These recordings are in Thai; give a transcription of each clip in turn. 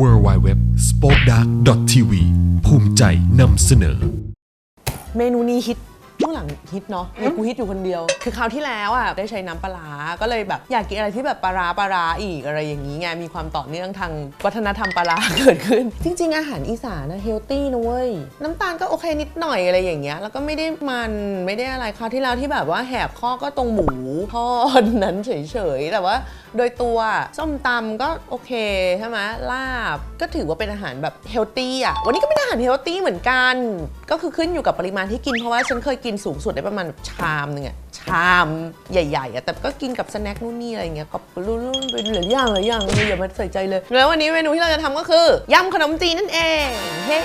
w w w s p o k e d a r k t v ภูมิใจนำเสนอ เมนูนี้ฮิต หลังฮิตเนาะแต่กูฮิตอยู่คนเดียว คือคราวที่แล้วอะได้ใช้น้ำปลาร้าก็เลยแบบอยากกินอะไรที่แบบปลาร้าปลาร้าอีกอะไรอย่างนี้ไงมีความต่อเนื่องทางวัฒนธรรมปลาร้าเกิดขึ้น จริง ๆ อาหารอีสานนะเฮลตี้นะเว้ยน้ำตาลก็โอเคนิดหน่อยอะไรอย่างเงี้ยแล้วก็ไม่ได้มันไม่ได้อะไรคราวที่แล้วที่แบบว่าแหบข้อก็ตรงหมูทอดนั้นเฉยๆแต่ว่าโดยตัวส้มตำก็โอเคใช่ไหมลาบก็ถือว่าเป็นอาหารแบบเฮลตี้อะวันนี้ก็เป็นอาหารเฮลตี้เหมือนกัน ก็คือขึ้นอยู่กับปริมาณที่กินเพราะว่าฉันเคยกินสูงสุดได้ประมาณแบบชามหนึ่งอะชามใหญ่ๆอะแต่ก็กินกับสแน็คนู่นนี่อะไรเงี้ยก็รุ่นๆไปเหลืออย่างเหลืออย่างเลยอย่ามาใส่ใจเลย แล้ววันนี้เมนูที่เราจะทำก็คือยำขนมจีนนั่นเองเฮ้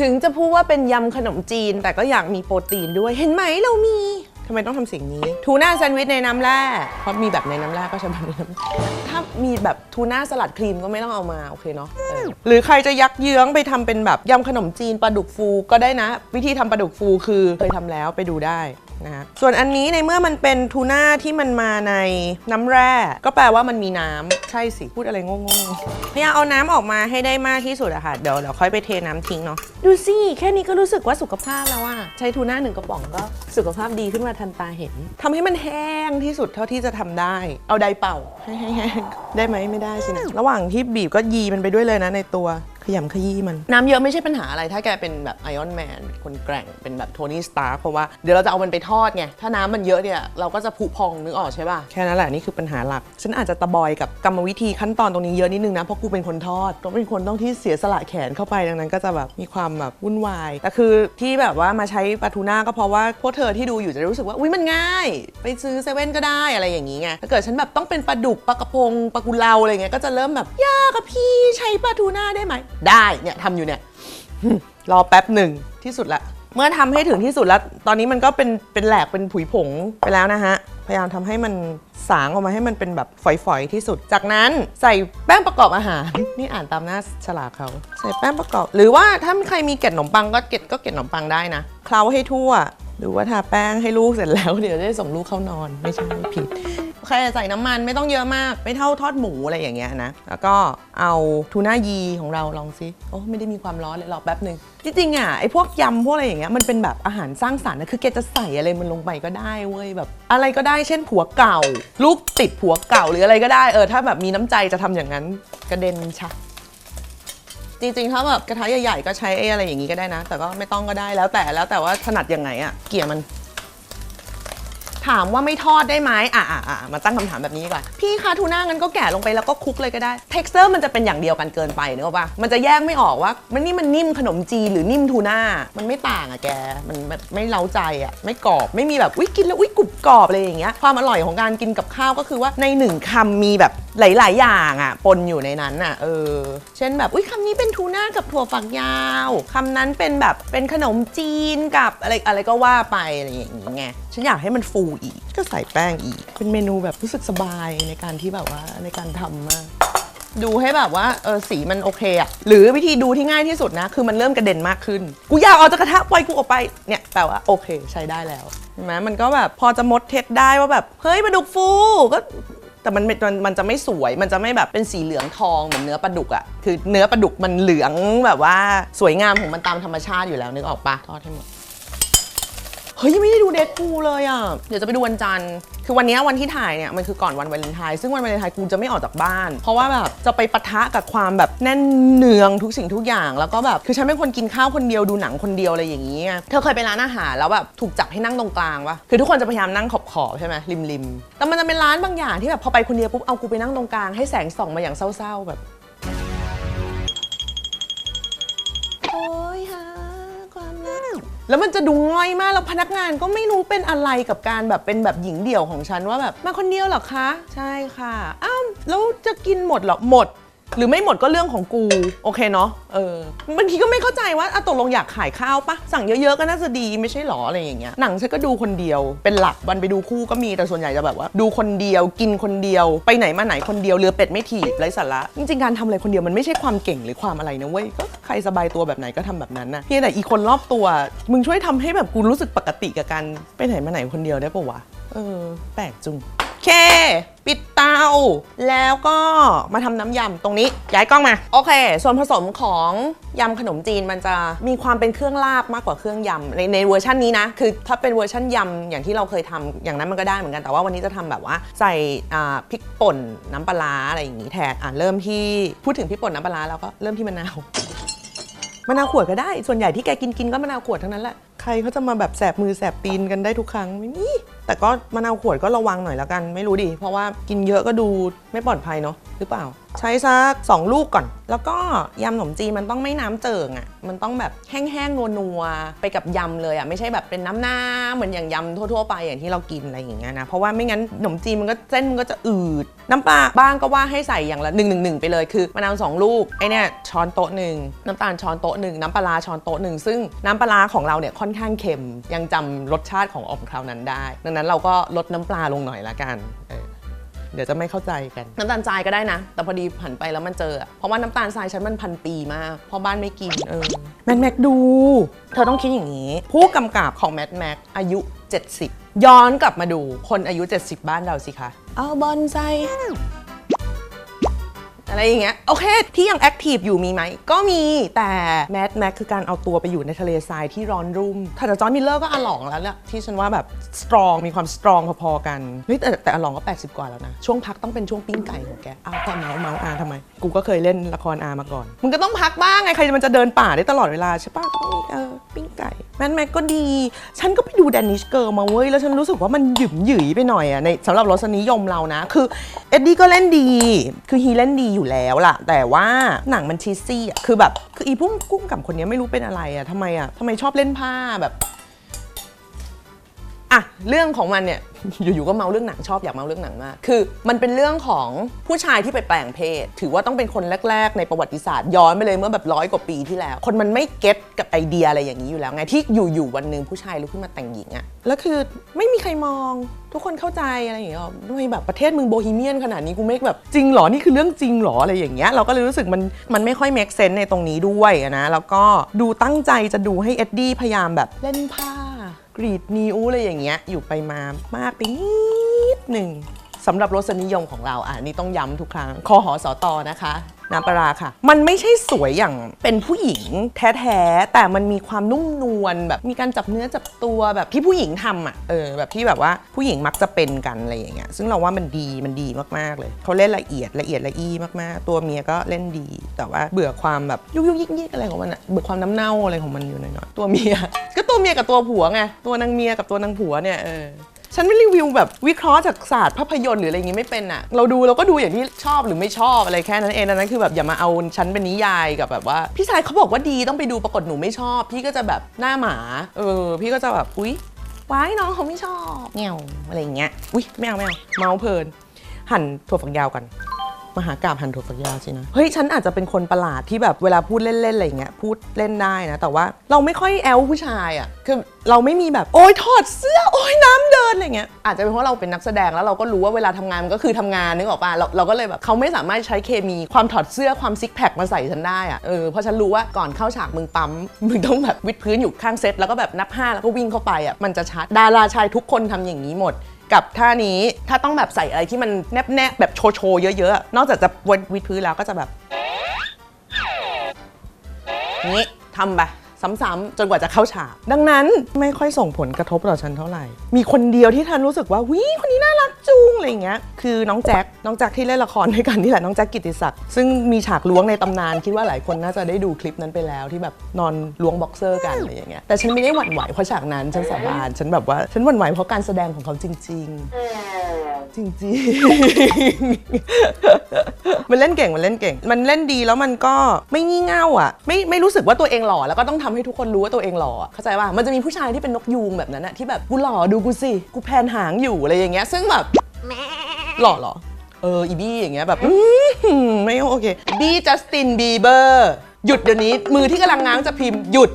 ถึงจะพูดว่าเป็นยำขนมจีน แต่ก็อยากมีโปรตีนด้วยเห็นไหมเรามีทำไมต้องทำสิ่งนี้ ทูน่าแซนด์วิชในน้ำแร่เพราะมีแบบในน้ำแร่ก็ใช้แบบในน้ำถ้ามีแบบทูน่าสลัดครีมก็ไม่ต้องเอามา โอเคเนาะหรือใครจะยักเยื้องไปทำเป็นแบบยำขนมจีนปลาดุกฟูก็ได้นะ วิธีทำปลาดุกฟูคือเคยทำแล้วไปดูได้ นะฮะส่วนอันนี้ในเมื่อมันเป็นทูน่าที่มันมาในน้ำแร่ ก็แปลว่ามันมีน้ำใช่สิ พูดอะไรโง่ๆพยายามเอาน้ำออกมาให้ได้มากที่สุดอะค่ะ เดี๋ยวเดี๋ยวค่อยไปเทน้ำทิ้งเนาะดูสิแค่นี้ก็รู้สึกว่าสุขภาพแล้วอะใช้ทูน่าหนึ่งกระป๋องก็สุขภาพดีขึ้นมาทันตาเห็นทำให้มันแห้งที่สุดเท่าที่จะทำได้ เอาไดร์เป่าให้ให้แห้งได้ไหมไม่ได้สินะระหว่างที่บีบก็ยีมันไปด้วยเลยนะในตัว ขยำขยี้มัน น้ำเยอะไม่ใช่ปัญหาอะไร ถ้าแกเป็นแบบไอออนแมนคนแกร่งเป็นแบบโทนี่สตาร์เพราะว่าเดี๋ยวเราจะเอามันไปทอดไง ถ้าน้ำมันเยอะเนี่ยเราก็จะผุพองนึกออกใช่ป่ะ แค่นั้นแหละนี่คือปัญหาหลัก ฉันอาจจะตะบอยกับกรรมวิธีขั้นตอนตรงนี้เยอะนิดนึงนะ เพราะกูเป็นคนทอดต้องเป็นคนต้องที่เสียสละแขนเข้าไปดังนั้น ก็จะแบบมีความแบบวุ่นวายแต่คือที่แบบว่ามาใช้ปลาทูน่าก็เพราะว่าพวกเธอที่ดูอยู่จะได้รู้สึกว่าอุ้ยมันง่าย ไปซื้อเซเว่นก็ได้อะไรอย่างนี้ไงถ้าเกิดฉันแบบต้องเป็นปลาดุกปลากระพงปลากุเลาอะไรเงี้ยก็จะเริ่มแบบยากอะพี่ใช้ปลาทูน่าได้ไหมได้เนี่ยทำอยู่เนี่ยรอแป๊บหนึ่งที่สุดละ เมื่อทำให้ถึงที่สุดแล้ว ตอนนี้มันก็เป็นเป็นแหลกเป็นผุยผงไปแล้วนะฮะ พยายามทำให้มันสางออกมาให้มันเป็นแบบฝอยๆที่สุด จากนั้นใส่แป้งประกอบอาหาร นี่อ่านตามหน้าฉลากเขา ใส่แป้งประกอบ หรือว่าถ้าใครมีเกล็ดขนมปังก็เกล็ดก็เกล็ดขนมปังได้นะ เคล้าให้ทั่ว ดูว่าทาแป้งให้ลูกเสร็จแล้วเดี๋ยวได้ส่งลูกเข้านอน ไม่ใช่ผิด โอเคใส่น้ำมันไม่ต้องเยอะมาก ไม่เท่าทอดหมูอะไรอย่างเงี้ยนะ แล้วก็เอาทูน่ายีของเราลองซิ โอ้ไม่ได้มีความร้อนเลยหรอแป๊บหนึ่งจริงๆอะไอ้พวกยำพวกอะไรอย่างเงี้ยมันเป็นแบบอาหารสร้างสรรค์นะคือแกจะใส่อะไรมันลงไปก็ได้เว้ยแบบ อะไรก็ได้เช่นผัวเก่า ลูกติดผัวเก่าหรืออะไรก็ได้เออถ้าแบบมีน้ำใจจะทำอย่างนั้นกระเด็นชักจริงๆ ถ้าแบบกระทะใหญ่ๆ ก็ใช้ไอ้อะไรอย่างนี้ก็ได้นะ แต่ก็ไม่ต้องก็ได้แล้วแต่แล้วแต่ว่าถนัดยังไงอะเกี่ยมัน ถามว่าไม่ทอดได้ไหมอะอะอะมาตั้งคำถามแบบนี้ก่อน พี่คะทูน่างั้นก็แกะลงไปแล้วก็คลุกเลยก็ได้ t e x t อร์มันจะเป็นอย่างเดียวกันเกินไปเนอะปะมันจะแยกไม่ออกว่า มันนี่มันนิ่มขนมจีนหรือนิ่มทูน่า มันไม่ต่างอะแก มันแบบไม่เล้าใจอะไม่กรอบ ไม่มีแบบ อุ้ยกินแล้วอุ้ยกรุบกรอบอะไรอย่างเงี้ย ความอร่อยของการกินกับข้าวก็คือว่าในหนึ่งคำมีแบบหลาย ๆ อย่างอะปนอยู่ในนั้นอะเออ เช่นแบบ อุ้ยคำนี้เป็นทูน่ากับถั่วฝักยาว คำนั้นเป็นแบบ เป็นขนมจีนกับอะไรอะไรก็ว่าไปอะไรอย่างงี้ไง ฉันอยากให้มันฟูอีก ก็ใส่แป้งอีก เป็นเมนูแบบรู้สึกสบายในการที่แบบว่าในการทำมาก ดูให้แบบว่าเออสีมันโอเคอะหรือวิธีดูที่ง่ายที่สุดนะ คือมันเริ่มกระเด็นมากขึ้น กูอยากออกจากกระทะปล่อยกูออกไปเนี่ยแปลว่าโอเคใช้ได้แล้วเห็นไหมมันก็แบบพอจะมดเท็จได้ว่าแบบเฮ้ยปลาดุกฟูก็แต่มันมันมันจะไม่สวย มันจะไม่แบบเป็นสีเหลืองทองเหมือนเนื้อปลาดุกอะคือเนื้อปลาดุกมันเหลืองแบบว่าสวยงามของมันตามธรรมชาติอยู่แล้วนึกออกปะทอดให้หมด เฮ้ยยังไม่ได้ดูเดทพูเลยอะ เดี๋ยวจะไปดูวันจันทร์ คือวันนี้วันที่ถ่ายเนี่ยมันคือก่อนวันวาเลนไทน์ซึ่งวันวาเลนไทน์กูจะไม่ออกจากบ้าน เพราะว่าแบบจะไปปะทะกับความแบบแน่นเนืองทุกสิ่งทุกอย่างแล้วก็แบบคือฉันเป็นคนกินข้าวคนเดียวดูหนังคนเดียวอะไรอย่างนี้เธอเคยไปร้านอาหารแล้วแบบถูกจับให้นั่งตรงกลางปะคือทุกคนจะพยายามนั่งขอบขอบๆใช่ไหมริมริมๆแต่มันจะเป็นร้านบางอย่างที่แบบพอไปคนเดียวปุ๊บเอากูไปนั่งตรงกลางให้แสงส่องมาอย่างเศร้าๆแบบ แล้วมันจะดูง่อยมาก แล้วพนักงานก็ไม่รู้เป็นอะไรกับการแบบเป็นแบบหญิงเดี่ยวของฉันว่าแบบมาคนเดียวเหรอคะ ใช่ค่ะ อ้าวแล้วจะกินหมดเหรอหมด หรือไม่หมดก็เรื่องของกู โอเคเนาะเออบางทีก็ไม่เข้าใจว่าอะตกลงอยากขายข้าวปะสั่งเยอะๆก็น่าจะดีไม่ใช่หรออะไรอย่างเงี้ยหนังฉันก็ดูคนเดียว เป็นหลักวันไปดูคู่ก็มีแต่ส่วนใหญ่จะแบบว่า ดูคนเดียวกินคนเดียว ไปไหนมาไหนคนเดียวเรือเป็ดไม่ถีบไร้สาระจริงๆการทำอะไรคนเดียวมันไม่ใช่ความเก่งหรือความอะไรนะเว้ยก็ใครสบายตัวแบบไหนก็ทำแบบนั้นนะเพียงแต่อีกคนรอบตัว มึงช่วยทำให้แบบกูรู้สึกปกติกับการไปไหนมาไหนคนเดียวได้ปะวะเออ แปลกจุง เค ปิดเตา แล้วก็มาทำน้ำยำตรงนี้ ย้ายกล้องมา โอเค ส่วนผสมของยำขนมจีนมันจะมีความเป็นเครื่องลาบมากกว่าเครื่องยำในในเวอร์ชันนี้นะ คือถ้าเป็นเวอร์ชันยำอย่างที่เราเคยทำอย่างนั้นมันก็ได้เหมือนกัน แต่ว่าวันนี้จะทำแบบว่าใส่อ่าพริกป่นน้ำปลาร้าอะไรอย่างนี้แทน อะเริ่มที่พูดถึงพริกป่นน้ำปลาร้าแล้วก็เริ่มที่มะนาว มะนาวขวดก็ได้ ส่วนใหญ่ที่แกกินกินก็มะนาวขวดทั้งนั้นแหละ ใครเขาจะมาแบบแสบมือแสบตีนกันได้ทุกครั้งไม่มี แต่ก็มะนาวขวดก็ระวังหน่อยแล้วกัน ไม่รู้ดิ เพราะว่ากินเยอะก็ดูไม่ปลอดภัยเนาะหรือเปล่า ใช้สักสองลูกก่อน แล้วก็ยำขนมจีนมันต้องไม่น้ำเจิ่งอะ่ะ มันต้องแบบแห้งๆนัวๆไปกับยำเลยอะ่ะ ไม่ใช่แบบเป็นน้ำหน้าเหมือนอย่างยำทั่วๆไปอย่างที่เรากินอะไรอย่างเงี้ยนะ เพราะว่าไม่งั้นขนมจีนมันก็เส้นมันก็จะอืด น้ำปลาบ้างก็ว่าให้ใส่อย่างละ1นึหนึ่งไปเลยคือมะนาวสองลูกไอเนี่ยช้อนโต๊ะหนึ่งน้ำตาลช้อนโต๊ะหนึ่งน้ำปลาช้อนโต๊ะหนึ่งซึ่งน้ำปลาของเราเนี่ยค่อนข้างเค็มยังจำรสชาติของออกคราวนั้นได้ ดังนั้นเราก็ลดน้ำปลาลงหน่อยละกันเออ เดี๋ยวจะไม่เข้าใจกัน น้ำตาลทรายก็ได้นะ แต่พอดีผันไปแล้วมันเจออะเพราะว่าน้ำตาลทรายฉันมันพันปีมากเพราะบ้านไม่กินเออแมทแม็กดู เธอต้องคิดอย่างนี้ ผู้กำกับของแมทแม็กอายุ 70 ย้อนกลับมาดูคนอายุ 70 บ้านเราสิคะ เอาบอลไซ อะไรอย่างเงี้ยโอเค ที่ยังแอคทีฟอยู่มีไหม ก็มีแต่แม d แม็กคือการเอาตัวไปอยู่ในทะเลทรายที่ร้อนรุ่มถ้าจอร์นมิลเลอร์ก็อลองแล้วแหละที่ฉันว่าแบบสตรองมีความสตรองพอๆกันเฮ้ยแต่แต่อลองก็ 80 กว่าแล้วนะ ช่วงพักต้องเป็นช่วงปิ้งไก่ของแกอ้าวแต่เมาส์เมาส์อาทำไม กูก็เคยเล่นละครอามาก่อนมึงก็ต้องพักบ้างไงใครมันจะเดินป่าได้ตลอดเวลาใช่ปะต้องมีเออปิ้งไก่แมดแม็กก็ดี ฉันก็ไปดูแดนิชเกิร์มาเว้ยแล้วฉันรู้สึกว่ามันหยุ่มหยุยไปหน่อยอะในสำหรับรสนิยมเรานะ คือเอ็ดดี้ก็เล่นดีคือฮีเล่นดีอยู่แล้วล่ะ แต่ว่าหนังมันชีสซี่อะคือแบบ คืออีพุ่มกุ้งกับคนนี้ไม่รู้เป็นอะไรอะทำไมอะทำไมชอบเล่นผ้าแบบ อะ เรื่องของมันเนี่ย อยู่ๆก็เมาเรื่องหนังชอบอยากเมาเรื่องหนังมาก คือมันเป็นเรื่องของผู้ชายที่ไปแปลงเพศ ถือว่าต้องเป็นคนแรก ๆ ในประวัติศาสตร์ย้อนไปเลยเมื่อแบบร้อยกว่าปีที่แล้ว คนมันไม่เก็ตกับไอเดียอะไรอย่างนี้อยู่แล้วไงที่อยู่ๆวันหนึ่งผู้ชายลุกขึ้นมาแต่งหญิงอะแล้วคือไม่มีใครมองทุกคนเข้าใจอะไรอย่างเงี้ยทำไมแบบประเทศมึงโบฮีเมียนขนาดนี้กูไม่แบบจริงเหรอ นี่คือเรื่องจริงเหรออะไรอย่างเงี้ยเราก็เลยรู้สึกมันมันไม่ค่อย make sense ในตรงนี้ด้วยนะแล้วก็ดูตั้งใจจะดูให้เอ็ดดี้พยายามแบบเล่นผ้า กรีดนิ้วอะไรอย่างเงี้ยอยู่ไปมามากไปนิดหนึ่งสำหรับรสนิยมของเราอะนี่ต้องย้ำทุกครั้งคอหอสอตอนะคะ น้ำปลาค่ะ มันไม่ใช่สวยอย่างเป็นผู้หญิงแท้ๆ แต่มันมีความนุ่มนวลแบบมีการจับเนื้อจับตัวแบบที่ผู้หญิงทำอะเออแบบที่แบบว่าผู้หญิงมักจะเป็นกันอะไรอย่างเงี้ยซึ่งเราว่ามันดีมันดีมากๆเลยเขาเล่นละเอียดละเอียดละอีมากๆ ตัวเมียก็เล่นดี แต่ว่าเบื่อความแบบยุกยุกยิกยิกอะไรของมันอะเบื่อความน้ำเน่าอะไรของมันอยู่หน่อยๆตัวเมีย ก็ตัวเมียกับตัวผัวไงตัวนางเมียกับตัวนางผัวเนี่ยเออ ฉันไม่รีวิวแบบวิเคราะห์จากศาสตร์ภาพยนตร์หรืออะไรอย่างงี้ไม่เป็นอะเราดูเราก็ดูอย่างที่ชอบหรือไม่ชอบอะไรแค่นั้นเองดังนั้นคือแบบอย่ามาเอาฉันเป็นนิยายกับแบบว่า พี่ชายเขาบอกว่าดีต้องไปดูปรากฏหนูไม่ชอบ พี่ก็จะแบบหน้าหมาเออพี่ก็จะแบบอุ๊ยว้ายน้องเขาไม่ชอบเงี้ยวอะไรอย่างเงี้ยอุ๊ยไม่เอาไม่เอาเมาเพลินหั่นถั่วฝักยาวกัน มหากราบหันถั่วฝักยาวสินะ เฮ้ย ฉันอาจจะเป็นคนประหลาดที่แบบเวลาพูดเล่น ๆ อะไรอย่างเงี้ยพูดเล่นได้นะ แต่ว่าเราไม่ค่อยแอลผู้ชายอะ่ะคือเราไม่มีแบบโอ๊ยถอดเสื้อโอ๊ยน้ำเดินอะไรเงี้ยอาจจะเป็นเพราะเราเป็นนักแสดงแล้วเราก็รู้ว่าเวลาทำงานมันก็คือทำงานนึกออกป่ะเราเราก็เลยแบบเขาไม่สามารถใช้เคมีความถอดเสื้อความซิกแพคมาใส่ฉันได้อะ่ะเออเพราะฉันรู้ว่าก่อนเข้าฉากมึงปั๊มมึงต้องแบบวิดพื้นอยู่ข้างเซตแล้วก็แบบนับห้าแล้วก็วิ่งเข้าไปอะ่ะมันจะชัดดาราชายทุกคนทำอย่างนี้หมด กับท่านี้ถ้าต้องแบบใส่อะไรที่มันแนบแบบโชว์โชว์ๆเยอะๆ นอกจากจะวนวิดพื้นแล้วก็จะแบบนี้ทำไป ซ้ำๆจนกว่าจะเข้าฉาก ดังนั้นไม่ค่อยส่งผลกระทบต่อฉันเท่าไหร่ มีคนเดียวที่ทันรู้สึกว่าวิคนนี้น่ารักจุงอะไรอย่างเงี้ย คือน้องแจ็ค น้องแจ็คที่เล่นละครด้วยกันนี่แหละ น้องแจ็คกิติศักดิ์ ซึ่งมีฉากล้วงในตำนาน คิดว่าหลายคนน่าจะได้ดูคลิปนั้นไปแล้วที่แบบนอนล้วงบ็อกเซอร์กันอะไรอย่างเงี้ย แต่ฉันไม่ได้หวั่นไหวเพราะฉากนั้น ฉันสาบาน ฉันแบบว่า ฉันหวั่นไหวเพราะการแสดงของเขาจริง ๆ จริงๆมันเล่นเก่ง มันเล่นเก่ง มันเล่นดีแล้วมันก็ไม่งี่เง่าอะ ไม่ไม่รู้สึกว่าตัวเองหล่อแล้วก็ต้องทำให้ทุกคนรู้ว่าตัวเองหล่ออะเข้าใจป่ะมันจะมีผู้ชายที่เป็นนกยูงแบบนั้นอะที่แบบกูหล่อดูกูสิกูแพนหางอยู่อะไรอย่างเงี้ยซึ่งแบบหล่อเหรอเออออีบี้อย่างเงี้ยแบบอื้อหือไม่โอเคบี้จัสตินบีเบอร์หยุดเดี๋ยวนี้มือที่กำลังง้างจะพิมพ์หยุด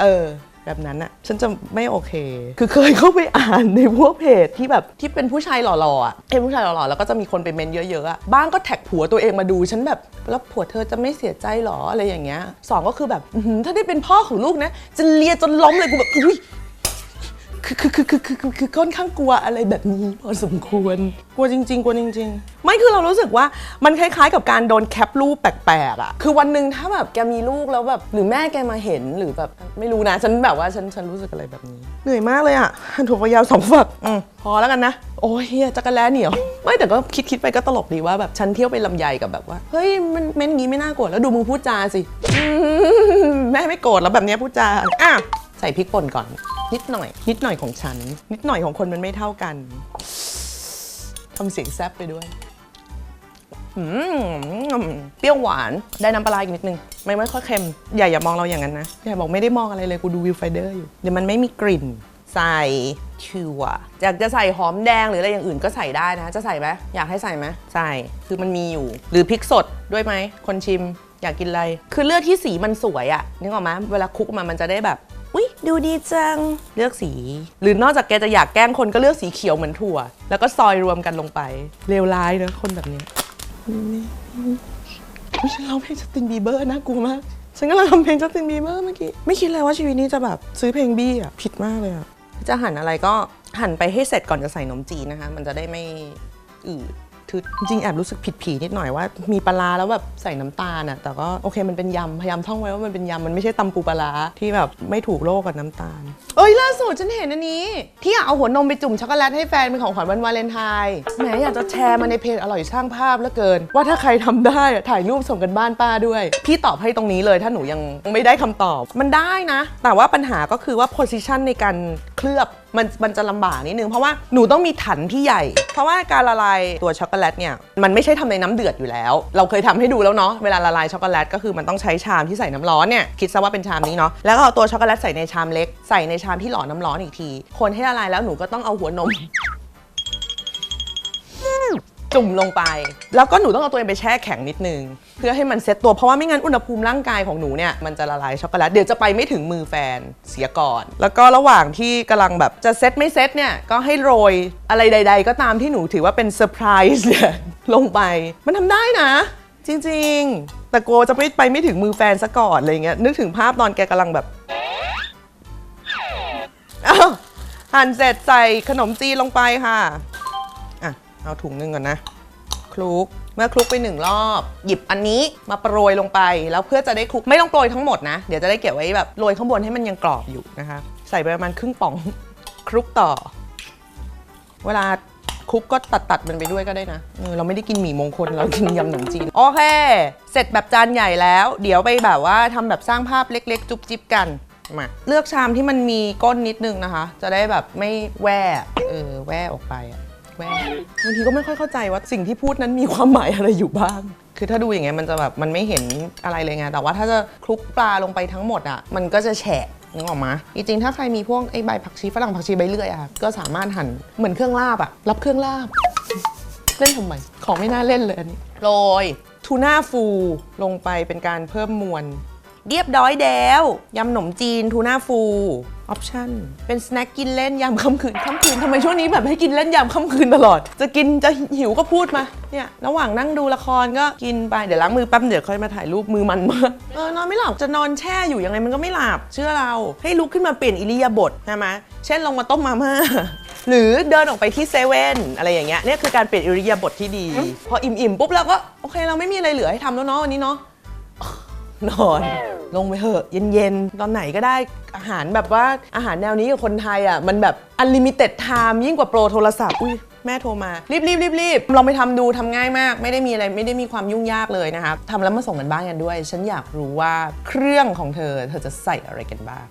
เออ แบบนั้นอะฉันจะไม่โอเค คือเคยเข้าไปอ่านในพวกเพจที่แบบที่เป็นผู้ชายหล่อๆอะเป็นผู้ชายหล่อๆแล้วก็จะมีคนไปเมนเยอะๆอะบ้างก็แท็กผัวตัวเองมาดูฉันแบบแล้วผัวเธอจะไม่เสียใจหรออะไรอย่างเงี้ยสองก็คือแบบถ้าได้เป็นพ่อของลูกนะจะเลียจนล้มเลยกูแบบอุ้ย คือคือคือคือคือคือคือค่อนข้างกลัวอะไรแบบนี้พอสมควร กลัวจริง ๆ กลัวจริง ๆ ไม่คือเรารู้สึกว่ามันคล้ายๆ กับการโดนแคปรูปแปลกๆอะคือวันหนึ่งถ้าแบบแกมีลูกแล้วแบบหรือแม่แกมาเห็นหรือแบบไม่รู้นะฉันแบบว่าฉันฉันรู้สึกอะไรแบบนี้ เหนื่อยมากเลยอะหันถั่วฝักยาวสองฝักอืมพอแล้วกันนะ โอ้ยเฮียจักรแล้เหนียว ไม่แต่ก็คิดคิดไปก็ตลกดีว่าแบบฉันเที่ยวไปลำไยกับแบบว่าเฮ้ยมันเม้นอย่างงี้ไม่น่าโกรธแล้วดูมึงพูดจาสิอืมแม่ไม่โกรธแล้วแบบเนี้ยพูดจาอะใส่พริกป่นก่อน นิดหน่อย นิดหน่อยของฉัน นิดหน่อยของคนมันไม่เท่ากันทำเสียงแซบไปด้วยเปรี้ยวหวานได้น้ำปลาอีกนิดนึง ไม่ไม่ค่อยเค็ม อย่าอย่ามองเราอย่างนั้นนะ อย่าบอกไม่ได้มองอะไรเลยกูดูวิวไฟเดอร์อยู่ เดี๋ยวมันไม่มีกลิ่น ใส่ถั่วอยากจะใส่หอมแดงหรืออะไรอย่างอื่นก็ใส่ได้นะ จะใส่ไหมอยากให้ใส่ไหมใส่คือมันมีอยู่ หรือพริกสดด้วยไหมคนชิม อยากกินอะไร คือเลือกที่สีมันสวยอะนึกออกไหมเวลาคลุกออกมามันจะได้แบบ อุ้ยดูดีจัง เลือกสี หรือนอกจากแกจะอยากแกล้งคนก็เลือกสีเขียวเหมือนถั่ว แล้วก็ซอยรวมกันลงไปเลวร้ายนะคนแบบนี้ยไม่ใช่ร้องเพลงจัสตินบีเบอร์นะกลัวมาก ฉันกำลังทำเพลงจัสตินบีเบอร์เมื่อกี้ ไม่คิดเลยว่าชีวิตนี้จะแบบซื้อเพลงบี้อะ ผิดมากเลยอะ จะหั่นอะไรก็หั่นไปให้เสร็จก่อนจะใส่นมจีนนะคะ มันจะได้ไม่อืด ทึดจริงแอบรู้สึกผิดผีนิดหน่อยว่า มีปลาแล้วแบบใส่น้ำตาลอะแต่ก็โอเคมันเป็นยำพยายามท่องไว้ว่ามันเป็นยำมันไม่ใช่ตำปูปลาที่แบบไม่ถูกโลกกับน้ำตาล เอ้ยล่าสุดฉันเห็นอันนี้ ที่อยากเอาหัวนมไปจุ่มช็อกโกแลตให้แฟนเป็นของขวัญวันวาเลนไทน์แหมอยากจะแชร์มาในเพจอร่อยช่างภาพเหลือเกิน ว่าถ้าใครทำได้อะถ่ายรูปส่งกันบ้านป้าด้วย พี่ตอบให้ตรงนี้เลยถ้าหนูยังไม่ได้คำตอบมันได้นะ แต่ว่าปัญหาก็คือว่า position ในการเคลือบ มันมันจะลำบากนิดนึง เพราะว่าหนูต้องมีถันที่ใหญ่ เพราะว่าการละลายตัวช็อกโกแลตเนี่ยมันไม่ใช่ทำในน้ำเดือดอยู่แล้ว เราเคยทำให้ดูแล้วเนาะเวลาละลายช็อกโกแลตก็คือมันต้องใช้ชามที่ใส่น้ำร้อนเนี่ยคิดซะว่าเป็นชามนี้เนาะแล้วก็เอาตัวช็อกโกแลตใส่ในชามเล็กใส่ในชามที่หล่อน้ำร้อนอีกที คนให้ละลายแล้วหนูก็ต้องเอาหัวนม จุ่มลงไป แล้วก็หนูต้องเอาตัวเองไปแช่แข็งนิดนึง เพื่อให้มันเซ็ตตัวเพราะว่าไม่งั้นอุณหภูมิร่างกายของหนูเนี่ยมันจะละลายช็อกโกแลตเดี๋ยวจะไปไม่ถึงมือแฟนเสียก่อน แล้วก็ระหว่างที่กำลังแบบจะเซ็ตไม่เซ็ตเนี่ยก็ให้โรยอะไรใด ๆ ก็ตามที่หนูถือว่าเป็นเซอร์ไพรส์เนี่ยลงไป มันทำได้นะ จริง ๆ แต่โกลัวจะไม่ไปไม่ถึงมือแฟนซะก่อนอะไรเงี้ยนึกถึงภาพตอนแกกำลังแบบอ้าหั่นเสร็จใส่ขนมจีนลงไปค่ะ เอาถุงนึงก่อนนะคลุกเมื่อคลุกไปหนึ่งรอบ หยิบอันนี้มาโปรยลงไป แล้วเพื่อจะได้คลุกไม่ต้องโปรยทั้งหมดนะ เดี๋ยวจะได้เก็บไว้แบบโรยข้างบนให้มันยังกรอบอยู่นะคะ ใส่ไปประมาณครึ่งป่องคลุกต่อ เวลาคลุกก็ตัดตัดมันไปด้วยก็ได้นะเออเราไม่ได้กินหมี่มงคล เรากินยำขนมจีน โอเค เสร็จแบบจานใหญ่แล้ว เดี๋ยวไปแบบว่าทำแบบสร้างภาพเล็ก ๆ จุ๊บจิ๊บกันมาเลือกชามที่มันมีก้นนิดนึงนะคะ จะได้แบบไม่แว่เออแว่ออกไปอะ แว่บางทีก็ไม่ค่อยเข้าใจว่าสิ่งที่พูดนั้นมีความหมายอะไรอยู่บ้าง คือถ้าดูอย่างเงี้ยมันจะแบบมันไม่เห็นอะไรเลยไงแต่ว่าถ้าจะคลุกปลาลงไปทั้งหมดอะมันก็จะแฉะนึกออกมาจริงๆ ถ้าใครมีพวกไอ้ใบผักชีฝรั่งผักชีใบเลื่อยอะค่ะก็สามารถหั่นเหมือนเครื่องลาบอะรับเครื่องลาบ เล่นทำไม ของไม่น่าเล่นเลยอันนี้โรยทูน่าฟูลงไปเป็นการเพิ่มมวล เรียบร้อยแล้วยำหนมจีนทูน่าฟูออปชั่นเป็นสแน็คกินเล่นยามค่ำคืนค่ำคืนทำไมช่วงนี้แบบให้กินเล่นยามค่ำคืนตลอด จะกินจะหิวก็พูดมาเนี่ยระหว่างนั่งดูละครก็กินไปเดี๋ยวล้างมือแป๊บเดี๋ยวค่อยมาถ่ายรูปมือมันมากเออนอนไม่หลับจะนอนแช่อยู่ยังไงมันก็ไม่หลับเชื่อเรา ให้ลุกขึ้นมาเปลี่ยนอิริยาบถใช่ไหมเช่นลงมาต้มมาม่าหรือเดินออกไปที่เซเว่นอะไรอย่างเงี้ยเนี่ยคือการเปลี่ยนอิริยาบถที่ดี พออิ่มๆปุ๊บเราก็โอเคเราไม่มีอะไรเหลือให้ทำแล้วเนาะวันนี้เนาะ นอน ลงไปเถอะเย็นๆ ตอนไหนก็ได้อาหารแบบว่าอาหารแนวนี้กับคนไทยอะ มันแบบ unlimited time ยิ่งกว่าโปรโทรศัพท์อุ้ยแม่โทรมา รีบรีบรีบรีบลองไปทำดูทำง่ายมาก ไม่ได้มีอะไรไม่ได้มีความยุ่งยากเลยนะคะทำแล้วมาส่งกันบ้านกันด้วย ฉันอยากรู้ว่าเครื่องของเธอ เธอจะใส่อะไรกันบ้าง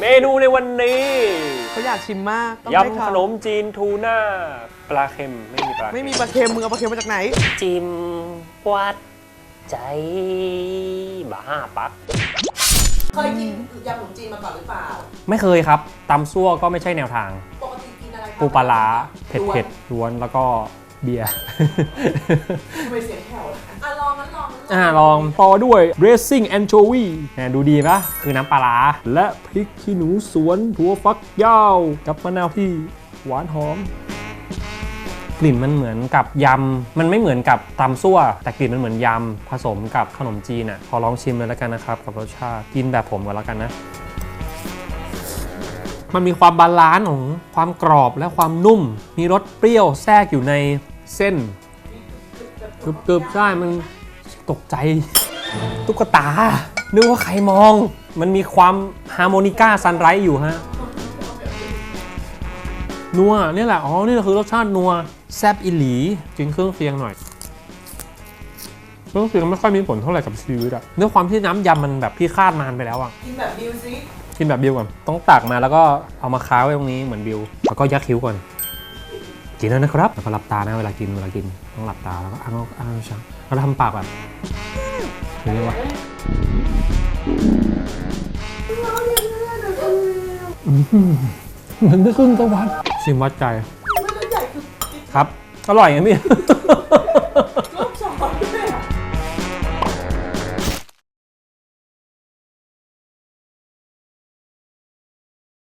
เมนูในวันนี้เขาอยากชิมมากต้องให้ยำเขาขนมจีนทูน่าปลาเค็มไม่มีปลาไม่มีปลาเค็มมือเอาปลาเค็มมาจากไหน จิมวัดใจบ้าปักเคยกินยำขนมจีนมาก่อนหรือเปล่า ไม่เคยครับตำซั่วก็ไม่ใช่แนวทางปกติกินปูปลาร้าเผ็ดเผ็ดๆล้วนแล้วก็เบียร์ทำไมเสียงแผ่วอะลองงั้นลองงั้นลองอ่าลองต่อด้วย racing anchovy นะดูดีปะคือน้ำปลาร้าและพริกขี้หนูสวนถั่วฟักยาว กับมะนาวที่หวานหอม กลิ่นมันเหมือนกับยำ มันไม่เหมือนกับตำซั่ว แต่กลิ่นมันเหมือนยำ ผสมกับขนมจีนอะพอลองชิมเลยแล้วกันนะครับ กับรสชาติกินแบบผมก่อนแล้วกันนะ มันมีความบาลานซ์ของความกรอบและความนุ่ม มีรสเปรี้ยวแทรกอยู่ในเส้นกรึบๆใช่มันตกใจ ตุ๊กตา นึกว่าใครมอง มันมีความฮาร์โมนิก้าซันไรส์อยู่ฮะนัวนี่แหละ อ๋อ นี่คือรสชาตินัว แซบอิหลีกินเครื่องเคียงหน่อยเครื่องเคียงไม่ค่อยมีผลเท่าไหร่กับชีวิตอะด้วยความที่น้ำยำมันแบบพี่คาดมานไปแล้วอะกินแบบดิวซิกินแบบบิวก่อนต้องตักมาแล้วก็เอามาค้าไว้ตรงนี้เหมือนบิว แล้วก็ยักคิ้วก่อนกินแล้วนะครับแล้วก็หลับตานะเวลากินเวลากินต้องหลับตาแล้วก็อ้างอ้างชังแล้วทำปากแบบนี้วะเหมือนได้ครึ่งตะวันชิมวัดใจ ครับ อร่อยไงพี่